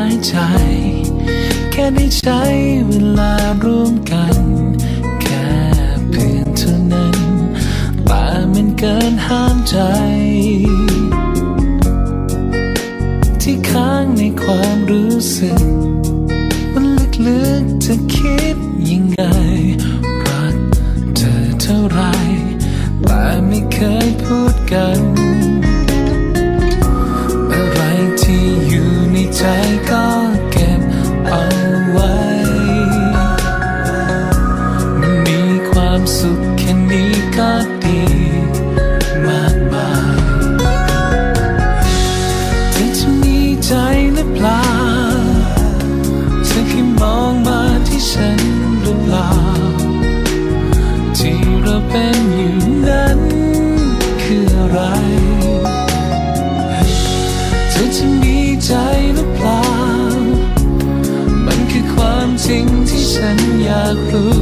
ายใจ แค่ได้ใช้เวลาร่วมกัน แค่เพื่อนเท่านั้นแต่มันเกินห้ามใจ ที่ค้างในความรู้สึก มันลึกๆจะคิดยังไง รักเธอเท่าไรแต่ไม่เคยพูดกัน ลาเธอแค่มองมาที่ฉันหรือเปล่าที่เราเป็นอยู่นั้นคืออะไร เธอจะมีใจหรือเปล่า มันคือความจริงที่ฉันอยากรู้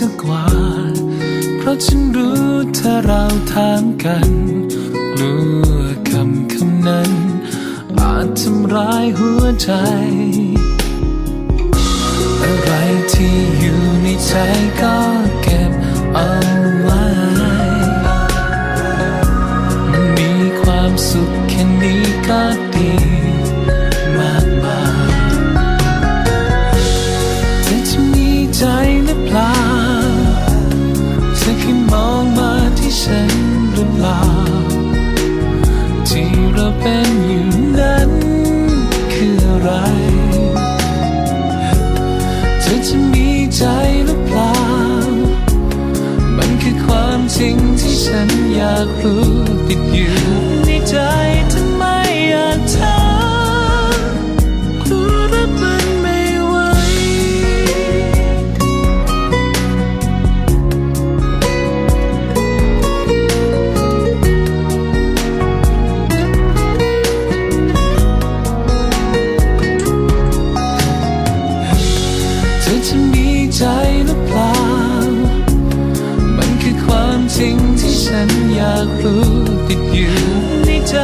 สักว่า เพราะฉันรู้ถ้าเราถามกันกลัวคำคำนั้น อาจทำร้ายหัวใจ อะไรที่อยู่ในใจก็เก็บเอาไว้มีความสุขแค่นี้ก็ดี ปล่า ที่เราเป็นอยู่นั้นคืออะไร เธอจะมีใจหรือเปล่า มันคือความจริงที่ฉันอยากรู้ติดอยู่ในใจ เธอจะมีใจหรือเปล่า มันคือความจริงที่ฉันอยากรู้ติดอยู่ในใจ